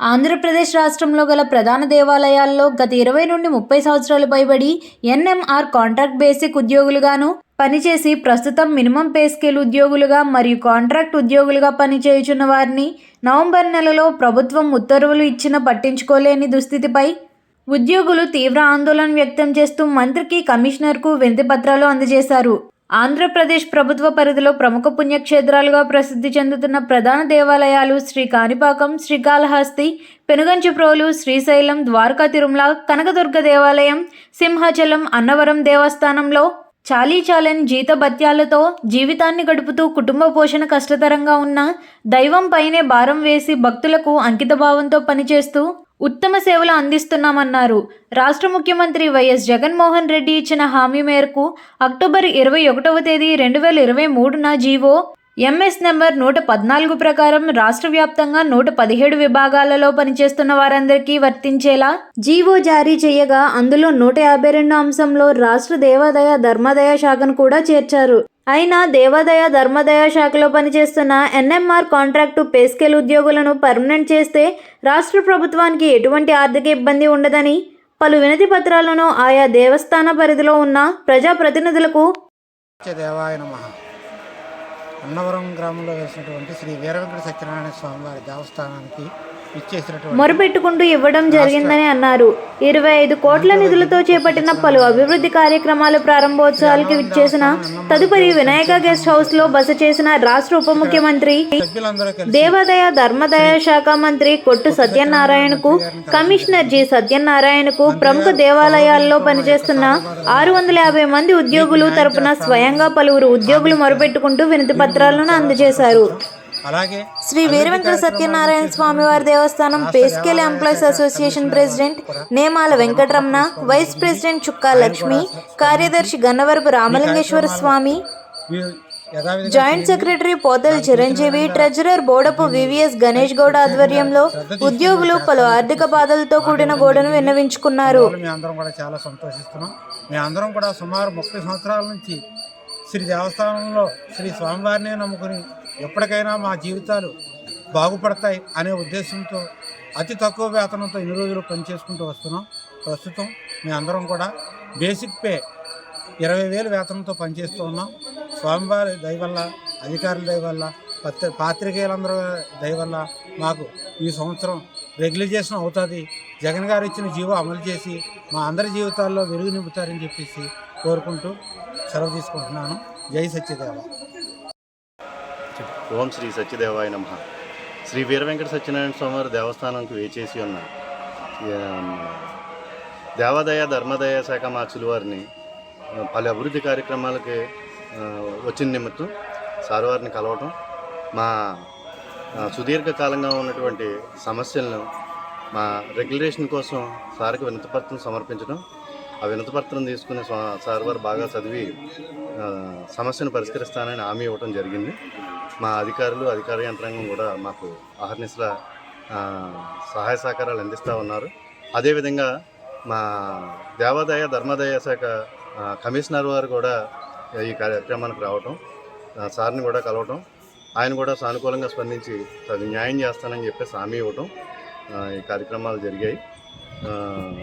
ఆంధ్రప్రదేశ్ రాష్ట్రంలో గల ప్రధాన దేవాలయాల్లో గత ఇరవై నుండి ముప్పై సంవత్సరాలు పైబడి ఎన్ఎంఆర్ కాంట్రాక్ట్ బేసిక్ ఉద్యోగులుగాను పనిచేసి ప్రస్తుతం మినిమం పే స్కేల్ ఉద్యోగులుగా మరియు కాంట్రాక్ట్ ఉద్యోగులుగా పనిచేయుచున్న వారిని నవంబర్ నెలలో ప్రభుత్వం ఉత్తర్వులు ఇచ్చిన పట్టించుకోలేని దుస్థితిపై ఉద్యోగులు తీవ్ర ఆందోళన వ్యక్తం చేస్తూ మంత్రికి కమిషనర్కు వినతి పత్రాలు అందజేశారు. ఆంధ్రప్రదేశ్ ప్రభుత్వ పరిధిలో ప్రముఖ పుణ్యక్షేత్రాలుగా ప్రసిద్ధి చెందుతున్న ప్రధాన దేవాలయాలు శ్రీ కాణిపాకం శ్రీకాళహస్తి పెనుగంచిప్రోలు శ్రీశైలం ద్వారకా తిరుమల కనకదుర్గ దేవాలయం సింహాచలం అన్నవరం దేవస్థానంలో చాలీ చాలని జీతభత్యాలతో జీవితాన్ని గడుపుతూ కుటుంబ పోషణ కష్టతరంగా ఉన్న దైవం పైనే భారం వేసి భక్తులకు అంకితభావంతో పనిచేస్తూ ఉత్తమ సేవలు అందిస్తున్నామన్నారు. రాష్ట్ర ముఖ్యమంత్రి వైఎస్ జగన్మోహన్ రెడ్డి ఇచ్చిన హామీ మేరకు అక్టోబర్ ఇరవై ఒకటవ తేదీ రెండు వేల ఇరవై మూడున జీవో ఎంఎస్ నెంబర్ నూట పద్నాలుగు ప్రకారం రాష్ట్ర వ్యాప్తంగా నూట పదిహేడు విభాగాలలో పనిచేస్తున్న వారందరికీ వర్తించేలా జీవో జారీ చేయగా అందులో నూట యాభై రెండు అంశంలో రాష్ట్ర దేవాదాయ ధర్మాదాయ శాఖను కూడా చేర్చారు. అయినా దేవాదాయ ధర్మాదాయ శాఖలో పనిచేస్తున్న ఎన్ఎంఆర్ కాంట్రాక్టు పేస్కేల్ ఉద్యోగులను పర్మనెంట్ చేస్తే రాష్ట్ర ప్రభుత్వానికి ఎటువంటి ఆర్థిక ఇబ్బంది ఉండదని పలు వినతి పత్రాలను ఆయా దేవస్థాన పరిధిలో ఉన్న ప్రజాప్రతినిధులకు దేవాయ అన్నవరం గ్రామంలో వేసినటువంటి శ్రీ వీరవెంకట సత్యనారాయణ స్వామివారి దేవస్థానానికి మొరపెట్టుకుంటూ ఇవ్వడం జరిగిందని అన్నారు. ఇరవై ఐదు కోట్ల నిధులతో చేపట్టిన పలు అభివృద్ధి కార్యక్రమాల ప్రారంభోత్సవాలకు విచ్చేసిన తదుపరి వినాయక గెస్ట్ హౌస్లో బస చేసిన రాష్ట్ర ఉప ముఖ్యమంత్రి దేవాదాయ ధర్మదాయ శాఖ మంత్రి కొట్టు సత్యనారాయణకు కమిషనర్ జి సత్యనారాయణకు ప్రముఖ దేవాలయాల్లో పనిచేస్తున్న ఆరు వందల యాభై మంది ఉద్యోగులు తరపున స్వయంగా పలువురు ఉద్యోగులు మొరపెట్టుకుంటూ వినతి పత్రాలను అందజేశారు. శ్రీ వీరవెంకట సత్యనారాయణ స్వామి వారి Devasthanam pay scale employees association president Nemala Venkataramana vice president Chukka Lakshmi కార్యదర్శి Gannavarapu Ramalingeswara Swamy joint secretary Pothala Chiranjeevi treasurer Bodapu VVS Ganesh Goud ఆధ్వర్యంలో ఉద్యోగులు పలు ఆర్థిక బాధలతో కూడిన గోడను విన్నవించుకున్నారు. అందరం కూడా చాలా సంతోషిస్తున్నాం. మేము అందరం కూడా సుమారు ముప్పై సంవత్సరాల నుంచి శ్రీ దేవస్థానంలో శ్రీ స్వామివారిని నమ్ముకుని ఎప్పటికైనా మా జీవితాలు బాగుపడతాయి అనే ఉద్దేశంతో అతి తక్కువ వేతనంతో ఇన్ని రోజులు పనిచేసుకుంటూ వస్తున్నాం. ప్రస్తుతం మేమందరం కూడా బేసిక్ పే ఇరవై వేలు వేతనంతో పనిచేస్తూ ఉన్నాం. స్వామివారి దయ వల్ల అధికారుల దయవల్ల వల్ల పాత్రికేయులందరూ దయ వల్ల మాకు ఈ సంవత్సరం రెగ్యులైజేషన్ అవుతుంది. జగన్ గారు ఇచ్చిన జీవో అమలు చేసి మా అందరి జీవితాల్లో వెలుగు నింపుతారని చెప్పేసి కోరుకుంటూ సెలవు తీసుకుంటున్నాను. జై సత్యదేవ. ఓం శ్రీ సత్యదేవాయ నమ. శ్రీ వీర వెంకట సత్యనారాయణ స్వామివారి దేవస్థానంకి వేచేసి ఉన్న ఆమ్, దేవాదాయ శాఖ మార్చుల వారిని పలు అభివృద్ధి కార్యక్రమాలకి వచ్చిన నిమిత్తం సార్ వారిని కలవటం మా సుదీర్ఘకాలంగా ఉన్నటువంటి సమస్యలను మా రెగ్యులేషన్ కోసం సార్కి వినతిపత్రం సమర్పించడం ఆ వినతిపత్రం తీసుకుని సార్ వారు బాగా చదివి సమస్యను పరిష్కరిస్తానని హామీ ఇవ్వడం జరిగింది. మా అధికారులు అధికార యంత్రాంగం కూడా మాకు అహర్నిశల సహాయ సహకారాలు అందిస్తూ ఉన్నారు. అదేవిధంగా మా దేవాదాయ ధర్మాదాయ శాఖ కమిషనర్ వారు కూడా ఈ కార్యక్రమానికి రావటం సార్ని కూడా కలవటం ఆయన కూడా సానుకూలంగా స్పందించి న్యాయం చేస్తానని చెప్పేసి హామీ ఇవ్వటం ఈ కార్యక్రమాలు జరిగాయి.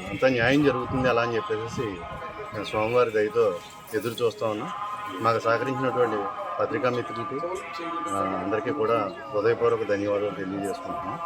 అంతా న్యాయం జరుగుతుంది అలా అని చెప్పేసి నేను స్వామివారి దయతో ఎదురు చూస్తూ ఉన్నాం. మాకు సహకరించినటువంటి పత్రికా మిత్రులకి అందరికీ కూడా హృదయపూర్వక ధన్యవాదాలు తెలియజేసుకుంటున్నాం